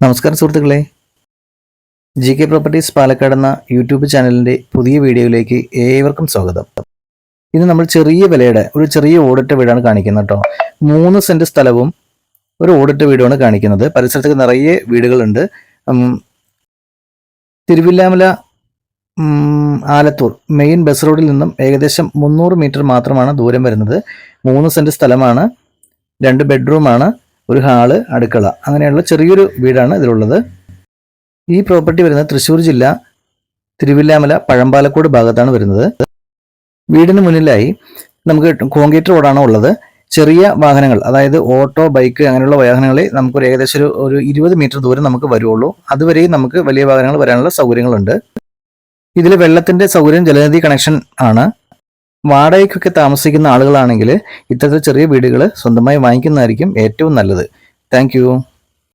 നമസ്കാരം സുഹൃത്തുക്കളെ. G K properties Palakkad എന്ന യൂട്യൂബ് ചാനലിന്റെ പുതിയ വീഡിയോയിലേക്ക് ഏവർക്കും സ്വാഗതം. ഇന്ന് നമ്മൾ ചെറിയ വിലയുടെ ഒരു ചെറിയ ഓടിട്ട വീടാണ് കാണിക്കുന്നത് കേട്ടോ. മൂന്ന് സെന്റ് സ്ഥലവും ഒരു ഓടിട്ട വീടുമാണ് കാണിക്കുന്നത്. പരിസരത്തൊക്കെ നിറയെ വീടുകളുണ്ട്. തിരുവില്ലാമല ആലത്തൂർ മെയിൻ ബസ് റോഡിൽ നിന്നും ഏകദേശം മുന്നൂറ് മീറ്റർ മാത്രമാണ് ദൂരം വരുന്നത്. മൂന്ന് സെന്റ് സ്ഥലമാണ്. രണ്ട് ബെഡ്റൂമാണ്. ഒരു ഹാൾ അടുക്കള അങ്ങനെയുള്ള ചെറിയൊരു വീടാണ് ഇതിലുള്ളത്. ഈ പ്രോപ്പർട്ടി വരുന്നത് തൃശ്ശൂർ ജില്ല തിരുവില്ലാമല പഴമ്പാലക്കോട് ഭാഗത്താണ് വരുന്നത്. വീടിന് മുന്നിലായി നമുക്ക് കോൺക്രീറ്റ് റോഡാണ് ഉള്ളത്. ചെറിയ വാഹനങ്ങൾ അതായത് ഓട്ടോ ബൈക്ക് അങ്ങനെയുള്ള വാഹനങ്ങളെ നമുക്കൊരു ഏകദേശം ഒരു ഒരു ഇരുപത് മീറ്റർ ദൂരം നമുക്ക് വരുള്ളൂ അതുവരെയും നമുക്ക് വലിയ വാഹനങ്ങൾ വരാനുള്ള സൗകര്യങ്ങളുണ്ട്. ഇതിൽ വെള്ളത്തിന്റെ സൗകര്യം ജലനിധി കണക്ഷൻ ആണ്. വാടകയ്ക്കൊക്കെ താമസിക്കുന്ന ആളുകളാണെങ്കിൽ ഇത്തരത്തിൽ ചെറിയ വീടുകൾ സ്വന്തമായി വാങ്ങിക്കുന്നതായിരിക്കും ഏറ്റവും നല്ലത്. താങ്ക്